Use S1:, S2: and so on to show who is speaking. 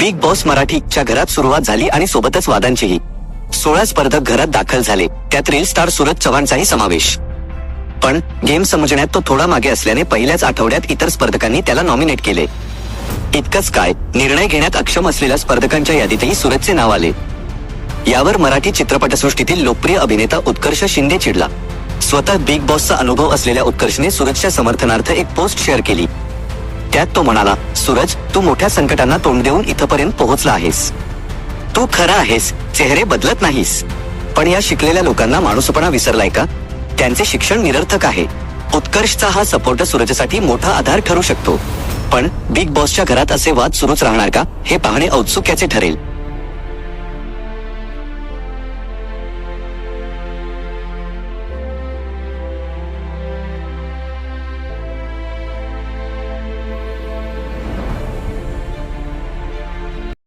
S1: Big boss मराठीच्या घरात सुरुवात झाली आणि सोबतच वादांचीही. सोळा स्पर्धक घरात दाखल झाले. त्यात रील स्टार सूरज चव्हाणचाही समावेश. पण गेम समजण्यात तो थोडा मागे असल्याने पहिल्याच आठवड्यात इतर स्पर्धकांनी त्याला नॉमिनेट केले. इतकंच काय निर्णय घेण्यात अक्षम असलेल्या स्पर्धकांच्या यादीतही सूरजचे नाव आले. यावर मराठी चित्रपटसृष्टीतील लोकप्रिय अभिनेता उत्कर्ष शिंदे चिडला. स्वतः बिग बॉसचा अनुभव असलेल्या उत्कर्षने सूरजच्या समर्थनार्थ एक पोस्ट शेअर केली. त्यात तो म्हणाला सूरज तू मोठ्या संकटांना तोंड देऊन इथपर्यंत पोहोचला आहेस. तू खरा आहेस चेहरे बदलत नाहीस. पण या शिकलेल्या लोकांना माणूसपणा विसरलाय का? त्यांचे शिक्षण निरर्थक आहे. उत्कर्षचा हा सपोर्ट सूरजसाठी मोठा आधार ठरू शकतो. पण बिग बॉसच्या घरात असे वाद सुरूच राहणार का? हे पाहणे औत्सुक्याचे ठरेल.